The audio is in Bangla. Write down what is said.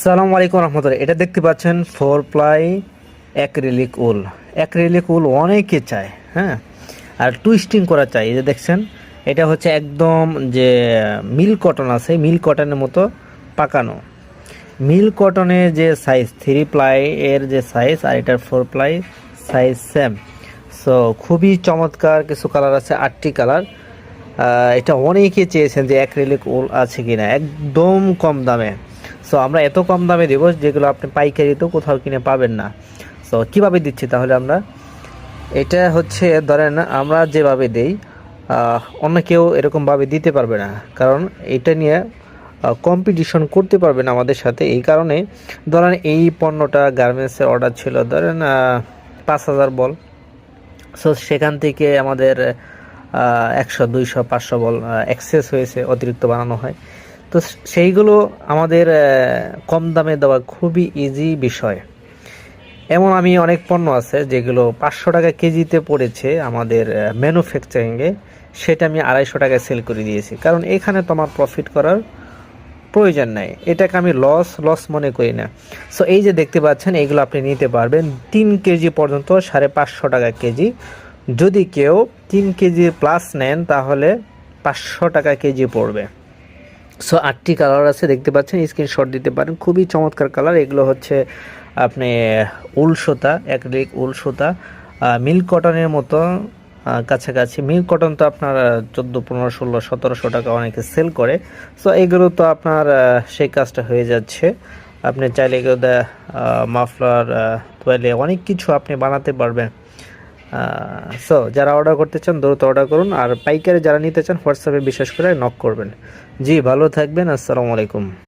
সালাম আলাইকুম রহমতুল্লাহ। এটা দেখতে পাচ্ছেন four ply acrylic wool. Acrylic wool অনেকে চায় হ্যাঁ? আর টুইস্টিং করা চাই এই যে দেখছেন, এটা হচ্ছে একদম যে মিল কটন আছে, মিল কটনের মতো পাকানো। মিল কটনের যে সাইজ থ্রি প্লাই এর যে সাইজ আর এটার four ply size same so খুবই চমৎকার কিছু কালার আছে, আটটি কালার এটা অনেকে চেয়েছেন যে অ্যাক্রিলিক উল আছে কিনা, একদম কম দামে। সো আমরা এত কম দামে দেবো যেগুলো আপনি পাইকারিতেও কোথাও কিনে পাবেন না। সো কীভাবে দিচ্ছি তাহলে আমরা? এটা হচ্ছে, ধরেন আমরা যেভাবে দেই অন্য কেউ এরকমভাবে দিতে পারবে না। কারণ এটা নিয়ে কম্পিটিশন করতে পারবে না আমাদের সাথে। এই কারণে, ধরেন এই পণ্যটা গার্মেন্টসের অর্ডার ছিল, ধরেন পাঁচ হাজার বল। সো সেখান থেকে আমাদের একশো, দুইশো, পাঁচশো বল অ্যাক্সেস হয়েছে, অতিরিক্ত বানানো হয়। তো সেইগুলো আমাদের কম দামে দেওয়া খুবই ইজি বিষয়। এমন আমি অনেক পণ্য আছে যেগুলো পাঁচশো টাকা কেজিতে পড়েছে আমাদের ম্যানুফ্যাকচারিংয়ে সেটা আমি আড়াইশো টাকায় সেল করে দিয়েছি। কারণ এখানে তো আমার প্রফিট করার প্রয়োজন নাই। এটাকে আমি লস লস মনে করি না। সো এই যে দেখতে পাচ্ছেন এইগুলো আপনি নিতে পারবেন তিন কেজি পর্যন্ত সাড়ে পাঁচশো টাকা কেজি। যদি কেউ তিন কেজি প্লাস নেন, তাহলে পাঁচশো টাকা কেজি পড়বে। সো আটটি কালার আছে, দেখতে পাচ্ছেন স্ক্রিনশট দিতে পারেন। খুবই চমৎকার কালার এগুলো হচ্ছে আপনি উল সুতা অ্যাক্রিলিক উল সুতা মিল কটনের মতো কাছাকাছি। মিল কটন তো আপনার চোদ্দ, পনেরো, ষোলো, সতেরোশো টাকা অনেকে সেল করে। সো এগুলো তো আপনার সেই কাজটা হয়ে যাচ্ছে। আপনি চাইলে এগুলো মাফলার তোয়ালে অনেক কিছু আপনি বানাতে পারবেন। সো যারা অর্ডার করতে চান, দ্রুত অর্ডার করুন। আর পাইকারি যারা নিতে চান হোয়াটসঅ্যাপে বিশেষ করে নক করবেন। জি, ভালো থাকবেন। আসসালামু আলাইকুম।